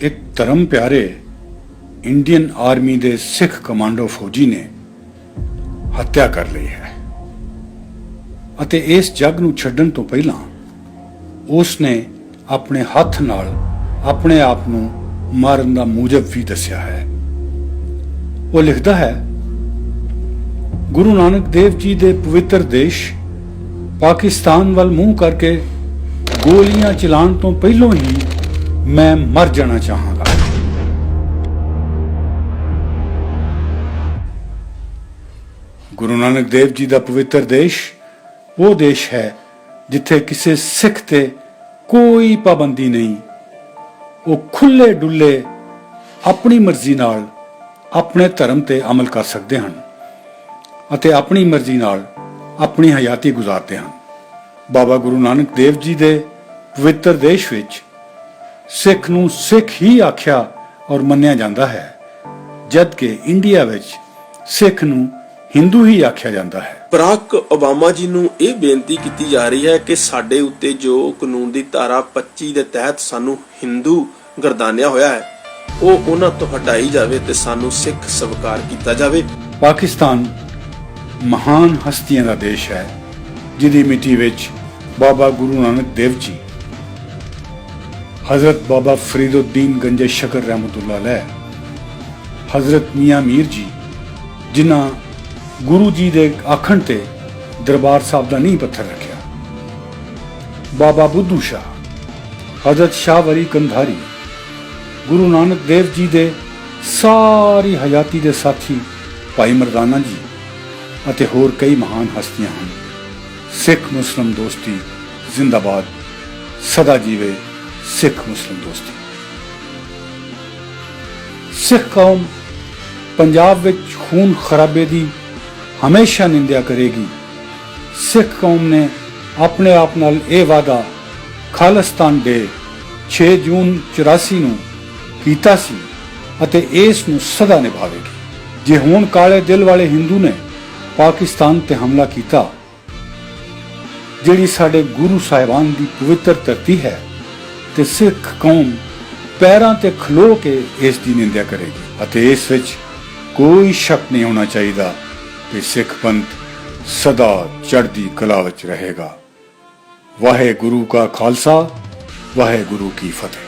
ਇੱਕ ਧਰਮ ਪਿਆਰੇ ਇੰਡੀਅਨ ਆਰਮੀ ਦੇ ਸਿੱਖ ਕਮਾਂਡੋ ਫੌਜੀ ਨੇ ਹੱਤਿਆ ਕਰ ਲਈ ਹੈ। ਅਤੇ ਇਸ ਜੱਗ ਨੂੰ ਛੱਡਣ ਤੋਂ ਪਹਿਲਾਂ ਉਸ ਨੇ ਆਪਣੇ ਹੱਥ ਨਾਲ ਆਪਣੇ ਆਪ ਨੂੰ ਮਾਰਨ ਦਾ ਮੂਜਬ ਵੀ ਦੱਸਿਆ ਹੈ। ਉਹ ਲਿਖਦਾ ਹੈ, ਗੁਰੂ ਨਾਨਕ ਦੇਵ ਜੀ ਦੇ ਪਵਿੱਤਰ ਦੇਸ਼ ਪਾਕਿਸਤਾਨ ਵੱਲ ਮੂੰਹ ਕਰਕੇ ਗੋਲੀਆਂ ਚਲਾਉਣ ਤੋਂ ਪਹਿਲਾਂ ਹੀ ਮੈਂ ਮਰ ਜਾਣਾ ਚਾਹਾਂਗਾ। ਗੁਰੂ ਨਾਨਕ ਦੇਵ ਜੀ ਦਾ ਪਵਿੱਤਰ ਦੇਸ਼, ਉਹ ਦੇਸ਼ ਹੈ ਜਿੱਥੇ ਕਿਸੇ ਸਿੱਖ ਤੇ ਕੋਈ ਪਾਬੰਦੀ ਨਹੀਂ। ਉਹ ਖੁੱਲੇ ਡੁੱਲੇ ਆਪਣੀ ਮਰਜ਼ੀ ਨਾਲ ਆਪਣੇ ਧਰਮ ਤੇ ਅਮਲ ਕਰ ਸਕਦੇ ਹਨ ਅਤੇ ਆਪਣੀ ਮਰਜ਼ੀ ਨਾਲ ਆਪਣੀ ਹਯਾਤੀ ਗੁਜ਼ਾਰਦੇ ਹਨ। ਬਾਬਾ ਗੁਰੂ ਨਾਨਕ ਦੇਵ ਜੀ ਦੇ ਪਵਿੱਤਰ ਦੇਸ਼ ਵਿੱਚ ਸਿੱਖ ਨੂੰ ਸਿੱਖ ਹੀ ਆਖਿਆ ਔਰ ਮੰਨਿਆ ਜਾਂਦਾ ਹੈ ਜਦ ਕਿ ਇੰਡੀਆ ਵਿੱਚ ਸਿੱਖ ਨੂੰ ਹਿੰਦੂ ਹੀ ਆਖਿਆ ਜਾਂਦਾ ਹੈ। ਬਰਾਕ ਓਬਾਮਾ ਜੀ ਨੂੰ ਇਹ ਬੇਨਤੀ ਕੀਤੀ ਜਾ ਰਹੀ ਹੈ ਕਿ ਸਾਡੇ ਉੱਤੇ ਜੋ ਕਾਨੂੰਨ ਦੀ ਧਾਰਾ 25 ਦੇ ਤਹਿਤ ਸਾਨੂੰ ਹਿੰਦੂ ਗਰਦਾਨਿਆ ਹੋਇਆ ਹੈ ਉਹ ਉਹਨਾਂ ਤੋਂ ਹਟਾਈ ਜਾਵੇ ਤੇ ਸਾਨੂੰ ਸਿੱਖ ਸਵੀਕਾਰ ਕੀਤਾ ਜਾਵੇ। ਪਾਕਿਸਤਾਨ ਮਹਾਨ ਹਸਤੀਆਂ ਦਾ ਦੇਸ਼ ਹੈ ਜਿਹਦੀ ਮਿੱਟੀ ਵਿੱਚ ਬਾਬਾ ਗੁਰੂ ਨਾਨਕ ਦੇਵ ਜੀ हज़रत बाबा फरीदुद्दीन गंजे शकर रहमतुल्ला हज़रत मियाँ मीर जी ਜਿਨ੍ਹਾਂ ਗੁਰੂ ਜੀ ਦੇ ਆਖਣ ਤੇ ਦਰਬਾਰ ਸਾਹਿਬ ਦਾ ਨਹੀਂ ਪੱਥਰ ਰੱਖਿਆ ਬਾਬਾ ਬੁੱਧੂ ਸ਼ਾਹ ਹਜ਼ਰਤ ਸ਼ਾਹ ਵਲੀ ਕੰਧਾਰੀ ਗੁਰੂ ਨਾਨਕ ਦੇਵ ਜੀ ਦੇ ਸਾਰੀ ਹਯਾਤੀ ਦੇ ਸਾਥੀ ਭਾਈ ਮਰਦਾਨਾ ਜੀ ਅਤੇ ਹੋਰ ਕਈ ਮਹਾਨ ਹਸਤੀਆਂ ਹਨ ਸਿੱਖ ਮੁਸਲਮ ਦੋਸਤੀ ਜ਼ਿੰਦਾਬਾਦ ਸਦਾ ਜੀਵੇ ਸਿੱਖ ਮੁਸਲਿਮ ਦੋਸਤੀ ਸਿੱਖ ਕੌਮ ਪੰਜਾਬ ਵਿੱਚ ਖੂਨ ਖਰਾਬੇ ਦੀ ਹਮੇਸ਼ਾ ਨਿੰਦਿਆ ਕਰੇਗੀ ਸਿੱਖ ਕੌਮ ਨੇ ਆਪਣੇ ਆਪ ਨਾਲ ਇਹ ਵਾਅਦਾ ਖਾਲਿਸਤਾਨ ਦੇ 6 ਜੂਨ 84 ਨੂੰ ਕੀਤਾ ਸੀ ਅਤੇ ਇਸ ਨੂੰ ਸਦਾ ਨਿਭਾਵੇਗੀ ਜੇ ਹੁਣ ਕਾਲੇ ਦਿਲ ਵਾਲੇ ਹਿੰਦੂ ਨੇ ਪਾਕਿਸਤਾਨ ਤੇ ਹਮਲਾ ਕੀਤਾ ਜਿਹੜੀ ਸਾਡੇ ਗੁਰੂ ਸਾਹਿਬਾਨ ਦੀ ਪਵਿੱਤਰ ਧਰਤੀ ਹੈ ਤੇ ਸਿੱਖ ਕੌਮ ਪੈਰਾਂ ਤੇ ਖਲੋ ਕੇ ਇਸ ਦੀ ਨਿੰਦਿਆ ਕਰੇਗੀ। ਅਤੇ ਇਸ ਵਿੱਚ ਕੋਈ ਸ਼ੱਕ ਨਹੀਂ ਹੋਣਾ ਚਾਹੀਦਾ ਕਿ ਸਿੱਖ ਪੰਥ ਸਦਾ ਚੜ੍ਹਦੀ ਕਲਾ ਵਿੱਚ ਰਹੇਗਾ। ਵਾਹਿਗੁਰੂ ਕਾ ਖਾਲਸਾ, ਵਾਹਿਗੁਰੂ ਕੀ ਫਤਿਹ।